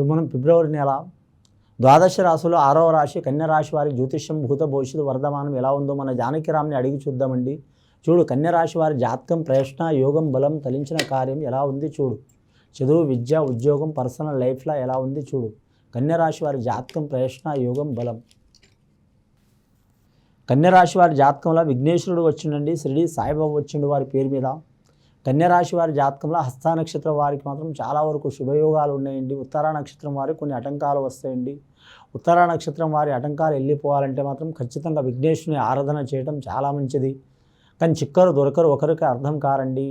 ఇప్పుడు మనం ఫిబ్రవరి నెల ద్వాదశ రాశులు ఆరవ రాశి కన్య రాశి వారి జ్యోతిష్యం భూత భవిష్యత్తు వర్ధమానం ఎలా ఉందో మన జానకిరామ్ని అడిగి చూద్దామండి. చూడు కన్య రాశి వారి జాతకం ప్రయత్న యోగం బలం తలించిన కార్యం ఎలా ఉంది చూడు. చదువు విద్య ఉద్యోగం పర్సనల్ లైఫ్లో ఎలా ఉంది చూడు. కన్య రాశి వారి జాతకం ప్రయత్న యోగం బలం. కన్యరాశి వారి జాతకంలో విఘ్నేశ్వరుడు వచ్చిండండి. షిరిడి సాయిబాబు వచ్చిండు వారి పేరు మీద. కన్యరాశి వారి జాతకంలో హస్త నక్షత్రం వారికి మాత్రం చాలా వరకు శుభయోగాలు ఉన్నాయండి. ఉత్తరా నక్షత్రం వారికి కొన్ని ఆటంకాలు వస్తాయండి. ఉత్తరా నక్షత్రం వారి ఆటంకాలు వెళ్ళిపోవాలంటే మాత్రం ఖచ్చితంగా విఘ్నేశ్వరుని ఆరాధన చేయడం చాలా మంచిది. కానీ చిక్కరు దొరకరు ఒకరికి అర్థం కారండి.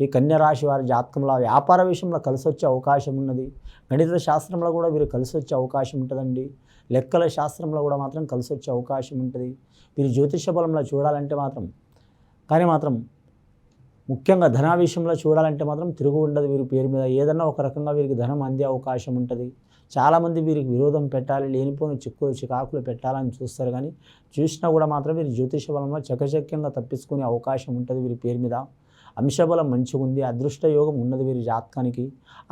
ఈ కన్యరాశి వారి జాతకంలో వ్యాపార విషయంలో కలిసి వచ్చే అవకాశం ఉన్నది. గణిత శాస్త్రంలో కూడా వీరు కలిసి వచ్చే అవకాశం ఉంటుందండి. లెక్కల శాస్త్రంలో కూడా మాత్రం కలిసి వచ్చే అవకాశం ఉంటుంది. వీరు జ్యోతిష బలంలో చూడాలంటే మాత్రం కానీ మాత్రం ముఖ్యంగా ధన విషయంలో చూడాలంటే మాత్రం తిరుగు ఉండదు వీరి పేరు మీద. ఏదన్నా ఒక రకంగా వీరికి ధనం అందే అవకాశం ఉంటుంది. చాలామంది వీరికి విరోధం పెట్టాలి లేనిపోని చిక్కులు చికాకులు పెట్టాలని చూస్తారు కానీ చూసినా కూడా మాత్రం వీరి జ్యోతిష బలంలో చకచక్యంగా తప్పించుకునే అవకాశం ఉంటుంది వీరి పేరు మీద. అంశబలం మంచిగా ఉంది అదృష్ట యోగం ఉన్నది వీరి జాతకానికి.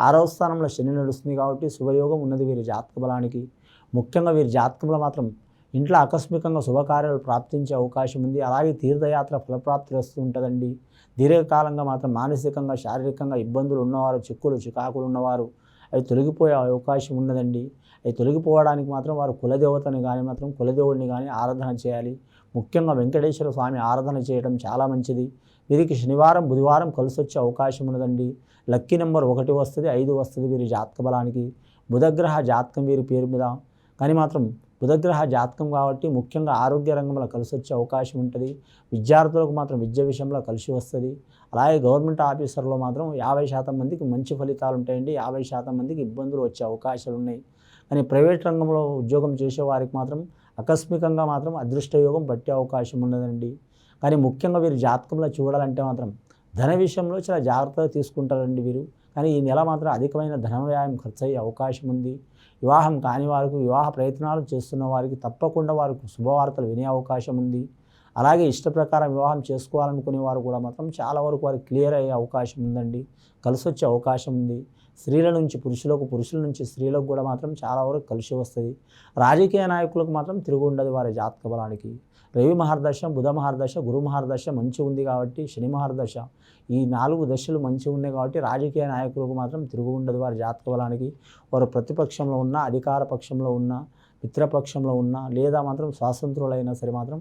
ఆరవ స్థానంలో శని నడుస్తుంది కాబట్టి శుభయోగం ఉన్నది వీరి జాతక బలానికి. ముఖ్యంగా వీరి జాతకంలో మాత్రం ఇంట్లో ఆకస్మికంగా శుభకార్యాలు ప్రాప్తించే అవకాశం ఉంది. అలాగే తీర్థయాత్ర ఫలప్రాప్తి వస్తూ ఉంటుందండి. దీర్ఘకాలంగా మాత్రం మానసికంగా శారీరకంగా ఇబ్బందులు ఉన్నవారు చిక్కులు చికాకులు ఉన్నవారు అవి తొలగిపోయే అవకాశం ఉన్నదండి. అవి తొలగిపోవడానికి మాత్రం వారు కులదేవతని కానీ మాత్రం కులదేవుడిని కానీ ఆరాధన చేయాలి. ముఖ్యంగా వెంకటేశ్వర స్వామి ఆరాధన చేయడం చాలా మంచిది. వీరికి శనివారం బుధవారం కలిసి వచ్చే అవకాశం ఉన్నదండి. లక్కీ నెంబర్ ఒకటి వస్తుంది ఐదు వస్తుంది వీరి జాతక బలానికి. బుధగ్రహ జాతకం వీరి పేరు మీద. కానీ మాత్రం బుధగ్రహ జాతకం కాబట్టి ముఖ్యంగా ఆరోగ్య రంగంలో కలిసి వచ్చే అవకాశం ఉంటుంది. విద్యార్థులకు మాత్రం విద్య విషయంలో కలిసి వస్తుంది. అలాగే గవర్నమెంట్ ఆఫీసర్లో మాత్రం యాభై శాతం మందికి మంచి ఫలితాలు ఉంటాయండి. యాభై శాతం మందికి ఇబ్బందులు వచ్చే అవకాశాలు ఉన్నాయి. కానీ ప్రైవేట్ రంగంలో ఉద్యోగం చేసే వారికి మాత్రం ఆకస్మికంగా మాత్రం అదృష్టయోగం పట్టే అవకాశం ఉన్నదండి. కానీ ముఖ్యంగా వీరు జాతకంలో చూడాలంటే మాత్రం ధన విషయంలో చాలా జాగ్రత్తగా తీసుకుంటారండి వీరు. కానీ ఈ నెల మాత్రం అధికమైన ధన వ్యయం ఖర్చు అయ్యే అవకాశం ఉంది. వివాహం కాని వారికి వివాహ ప్రయత్నాలు చేస్తున్న వారికి తప్పకుండా వారికి శుభవార్తలు వినే అవకాశం ఉంది. అలాగే ఇష్ట ప్రకారం వివాహం చేసుకోవాలనుకునే వారు కూడా మాత్రం చాలా వరకు వారికి క్లియర్ అయ్యే అవకాశం ఉందండి. కలిసి వచ్చే అవకాశం ఉంది. స్త్రీల నుంచి పురుషులకు పురుషుల నుంచి స్త్రీలకు కూడా మాత్రం చాలా వరకు కలిసి వస్తుంది. రాజకీయ నాయకులకు మాత్రం తిరుగు ఉండదు వారి జాతక బలానికి. రవి మహర్దశ బుధ మహర్దశ గురు మహర్దశ మంచి ఉంది కాబట్టి శని మహర్దశ ఈ నాలుగు దశలు మంచిగా ఉన్నాయి కాబట్టి రాజకీయ నాయకులకు మాత్రం తిరుగు ఉండదు వారి జాతక బలానికి. వారు ప్రతిపక్షంలో ఉన్న అధికార పక్షంలో ఉన్న మిత్రపక్షంలో ఉన్న లేదా మాత్రం స్వాతంత్రులైనా సరే మాత్రం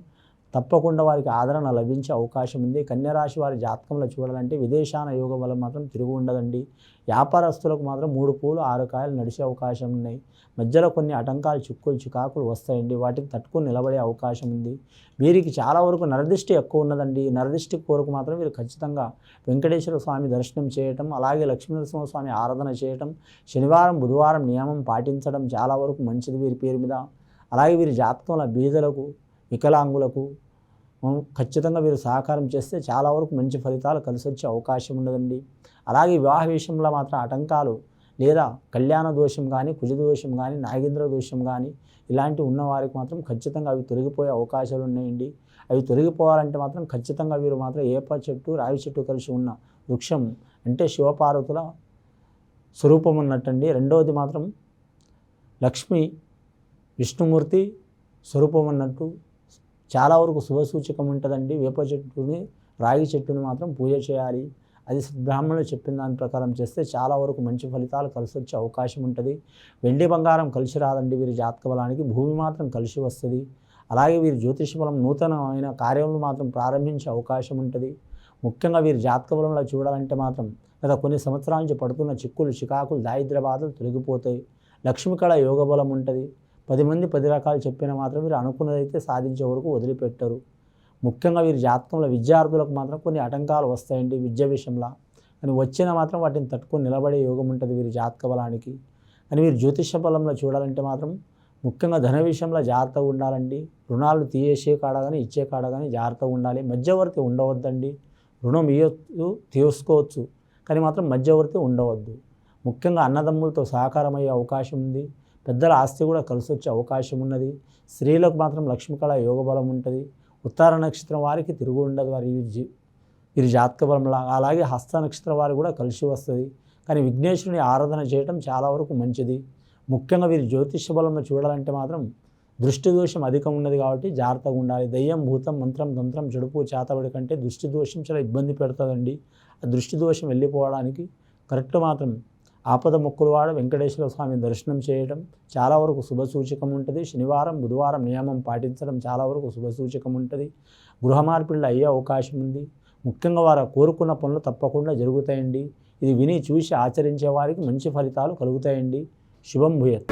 తప్పకుండా వారికి ఆదరణ లభించే అవకాశం ఉంది. కన్యరాశి వారి జాతకంలో చూడాలంటే విదేశాన యోగం వల్ల మాత్రం తిరుగు ఉండదండి. వ్యాపారస్తులకు మాత్రం మూడు పూలు ఆరు కాయలు నడిచే అవకాశం ఉన్నాయి. మధ్యలో కొన్ని ఆటంకాలు చిక్కులు చికాకులు వస్తాయండి. వాటికి తట్టుకుని నిలబడే అవకాశం ఉంది. వీరికి చాలా వరకు నరదిష్టి ఎక్కువ ఉన్నదండి. నరదిష్టి కోరకు మాత్రం వీరు ఖచ్చితంగా వెంకటేశ్వర స్వామి దర్శనం చేయటం అలాగే లక్ష్మీనరసింహ స్వామి ఆరాధన చేయటం శనివారం బుధవారం నియమం పాటించడం చాలా వరకు మంచిది వీరి పేరు మీద. అలాగే వీరి జాతకంలో బీదలకు వికలాంగులకు ఖచ్చితంగా వీరు సహకారం చేస్తే చాలా వరకు మంచి ఫలితాలు కలిసి వచ్చే అవకాశం ఉండదండి. అలాగే వివాహ విషయంలో మాత్రం ఆటంకాలు లేదా కళ్యాణ దోషం కానీ కుజ దోషం కానీ నాగేంద్ర దోషం కానీ ఇలాంటివి ఉన్న వారికి మాత్రం ఖచ్చితంగా అవి తొలగిపోయే అవకాశాలు ఉన్నాయండి. అవి తొలగిపోవాలంటే మాత్రం ఖచ్చితంగా వీరు మాత్రం ఏప చెట్టు రావి చెట్టు కలిసి ఉన్న వృక్షం అంటే శివపార్వతుల స్వరూపం ఉన్నట్టండి. రెండవది మాత్రం లక్ష్మి విష్ణుమూర్తి స్వరూపం అన్నట్టు చాలా వరకు శుభసూచకం ఉంటుందండి. వేప చెట్టుని రాగి చెట్టుని మాత్రం పూజ చేయాలి. అది బ్రాహ్మణులు చెప్పిన దాని ప్రకారం చేస్తే చాలా వరకు మంచి ఫలితాలు కలిసి వచ్చే అవకాశం ఉంటుంది. వెండి బంగారం కలిసి రాదండి వీరి జాతక బలానికి. భూమి మాత్రం కలిసి వస్తుంది. అలాగే వీరి జ్యోతిష బలం నూతనమైన కార్యములు మాత్రం ప్రారంభించే అవకాశం ఉంటుంది. ముఖ్యంగా వీరి జాతక బలంలో చూడాలంటే మాత్రం గత కొన్ని సంవత్సరాల నుంచి పడుతున్న చిక్కులు చికాకులు దారిద్ర బాధలు తొలగిపోతాయి. లక్ష్మీకళ యోగ బలం ఉంటుంది. పది మంది పది రకాలు చెప్పినా మాత్రం వీరు అనుకున్నదైతే సాధించే వరకు వదిలిపెట్టరు. ముఖ్యంగా వీరి జాతకంలో విద్యార్థులకు మాత్రం కొన్ని ఆటంకాలు వస్తాయండి విద్య విషయంలో. కానీ వచ్చినా మాత్రం వాటిని తట్టుకొని నిలబడే యోగం ఉంటుంది వీరి జాతక బలానికి. కానీ వీరు జ్యోతిష బలంలో చూడాలంటే మాత్రం ముఖ్యంగా ధన విషయంలో జాగ్రత్తగా ఉండాలండి. రుణాలు తీయేసే కాడ కానీ ఇచ్చే కాడ కానీ జాగ్రత్తగా ఉండాలి. మధ్యవర్తి ఉండవద్దండి. రుణం ఇవ్వచ్చు తీసుకోవచ్చు. కానీ మాత్రం మధ్యవర్తి ఉండవద్దు. ముఖ్యంగా అన్నదమ్ములతో సహకారం అయ్యే అవకాశం ఉంది. పెద్దల ఆస్తి కూడా కలిసి వచ్చే అవకాశం ఉన్నది. స్త్రీలకు మాత్రం లక్ష్మీకళ యోగ బలం ఉంటుంది. ఉత్తర నక్షత్రం వారికి తిరుగు ఉండదు. వారి వీరి జాతక బలంలా అలాగే హస్త నక్షత్రం వారు కూడా కలిసి వస్తుంది. కానీ విఘ్నేశ్వరుని ఆరాధన చేయటం చాలా వరకు మంచిది. ముఖ్యంగా వీరి జ్యోతిష్య బలంలో చూడాలంటే మాత్రం దృష్టి దోషం అధికం ఉన్నది కాబట్టి జాగ్రత్తగా ఉండాలి. దయ్యం భూతం మంత్రం తంత్రం చెడుపు చేతబడి కంటే దృష్టి దోషం చాలా ఇబ్బంది పెడుతుందండి. ఆ దృష్టి దోషం వెళ్ళిపోవడానికి కరెక్ట్ మాత్రం ఆపద ముక్కులవాడ వెంకటేశ్వర స్వామి దర్శనం చేయడం చాలా వరకు శుభసూచకం ఉంటుంది. శనివారం బుధవారం నియమం పాటించడం చాలా వరకు శుభసూచకం ఉంటుంది. గృహ మార్పిళ్ళు అయ్యే అవకాశం ఉంది. ముఖ్యంగా వారు కోరుకున్న పనులు తప్పకుండా జరుగుతాయండి. ఇది విని చూసి ఆచరించే వారికి మంచి ఫలితాలు కలుగుతాయండి. శుభం భూయత్.